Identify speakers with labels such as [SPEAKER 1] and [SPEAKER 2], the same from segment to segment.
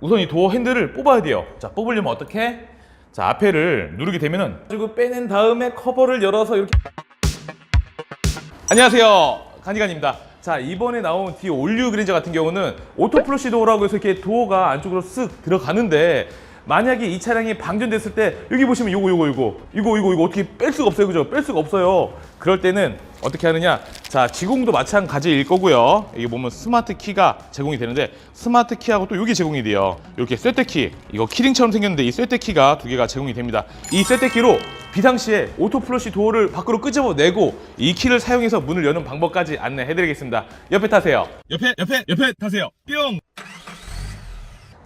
[SPEAKER 1] 우선 이 도어 핸들을 뽑아야 돼요. 자, 뽑으려면 어떻게? 자, 앞에를 누르게 되면은 그리고 빼낸 다음에 커버를 열어서 이렇게 안녕하세요. 간이간입니다. 자, 이번에 나온 D 올류 그랜저 같은 경우는 오토 플러시 도어라고 해서 이렇게 도어가 안쪽으로 쓱 들어가는데 만약에 이 차량이 방전됐을 때 여기 보시면 요거 요거 요거 이거 이거 이거 어떻게 뺄 수가 없어요. 그죠? 뺄 수가 없어요. 그럴 때는 어떻게 하느냐? 자, 지공도 마찬가지일 거고요. 여기 보면 스마트 키가 제공이 되는데 스마트 키하고 또 여기 제공이 돼요. 이렇게 쇠대 키. 이거 키링처럼 생겼는데 이 쇠대 키가 두 개가 제공이 됩니다. 이 쇠대 키로 비상시에 오토 플러시 도어를 밖으로 끄집어내고 이 키를 사용해서 문을 여는 방법까지 안내해드리겠습니다. 옆에 타세요. 옆에 옆에 옆에 타세요. 뿅.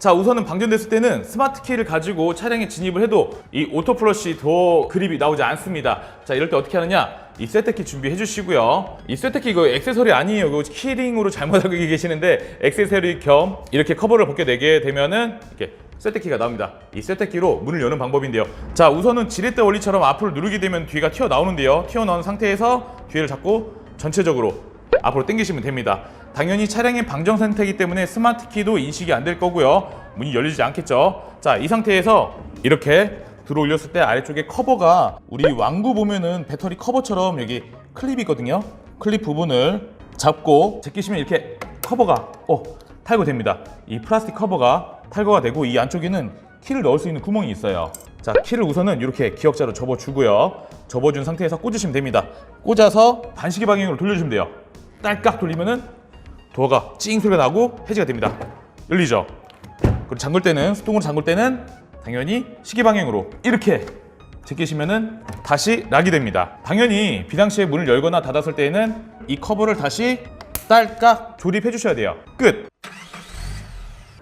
[SPEAKER 1] 자 우선은 방전됐을 때는 스마트 키를 가지고 차량에 진입을 해도 이 오토 플러시 도어 그립이 나오지 않습니다. 자 이럴 때 어떻게 하느냐? 이 쇠퇴키 준비해 주시고요. 이 쇠퇴키 이거 액세서리 아니에요. 이거 키링으로 잘못 알고 계시는데 액세서리 겸 이렇게 커버를 벗겨내게 되면은 이렇게 쇠퇴키가 나옵니다. 이 쇠퇴키로 문을 여는 방법인데요. 자 우선은 지렛대 원리처럼 앞으로 누르게 되면 뒤가 튀어나오는데요. 튀어나온 상태에서 뒤를 잡고 전체적으로 앞으로 당기시면 됩니다. 당연히 차량의 방정 상태이기 때문에 스마트 키도 인식이 안 될 거고요. 문이 열리지 않겠죠. 자, 이 상태에서 이렇게 들어 올렸을 때 아래쪽에 커버가 우리 왕구 보면은 배터리 커버처럼 여기 클립이 있거든요. 클립 부분을 잡고 제끼시면 이렇게 커버가 어, 탈거됩니다. 이 플라스틱 커버가 탈거가 되고 이 안쪽에는 키를 넣을 수 있는 구멍이 있어요. 자, 키를 우선은 이렇게 기역자로 접어주고요. 접어준 상태에서 꽂으시면 됩니다. 꽂아서 반시계 방향으로 돌려주시면 돼요. 딸깍 돌리면은 도어가 찡 소리가 나고 해지가 됩니다. 열리죠? 그리고 잠글 때는 수동으로 잠글 때는 당연히 시계 방향으로 이렇게 제끼시면은 다시 락이 됩니다. 당연히 비상시에 문을 열거나 닫았을 때에는 이 커버를 다시 딸깍 조립해 주셔야 돼요. 끝.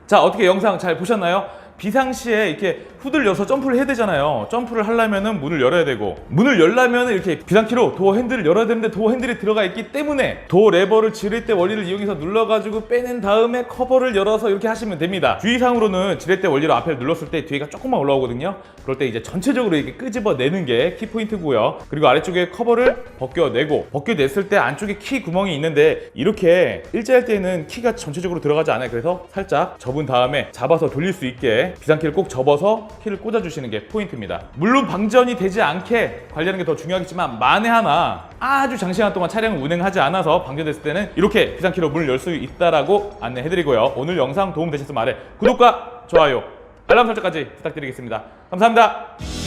[SPEAKER 1] 자 어떻게 영상 잘 보셨나요? 비상시에 이렇게 열어서 점프를 해야 되잖아요. 점프를 하려면은 문을 열어야 되고 문을 열려면은 이렇게 비상키로 도어 핸들을 열어야 되는데 도어 핸들이 들어가 있기 때문에 도어 레버를 지렛 대 원리를 이용해서 눌러가지고 빼낸 다음에 커버를 열어서 이렇게 하시면 됩니다. 주의사항으로는 지렛대 원리로 앞에 눌렀을 때 뒤가 조금만 올라오거든요. 그럴 때 이제 전체적으로 이렇게 끄집어내는 게 키 포인트고요. 그리고 아래쪽에 커버를 벗겨내고 벗겨냈을 때 안쪽에 키 구멍이 있는데 이렇게 일자일 때는 키가 전체적으로 들어가지 않아요. 그래서 살짝 접은 다음에 잡아서 돌릴 수 있게 비상키를 꼭 접어서 키를 꽂아주시는 게 포인트입니다. 물론 방전이 되지 않게 관리하는 게 더 중요하겠지만 만에 하나 아주 장시간 동안 차량을 운행하지 않아서 방전됐을 때는 이렇게 비상키로 문을 열 수 있다라고 안내해드리고요. 오늘 영상 도움 되셨으면 아래 구독과 좋아요, 알람 설정까지 부탁드리겠습니다. 감사합니다.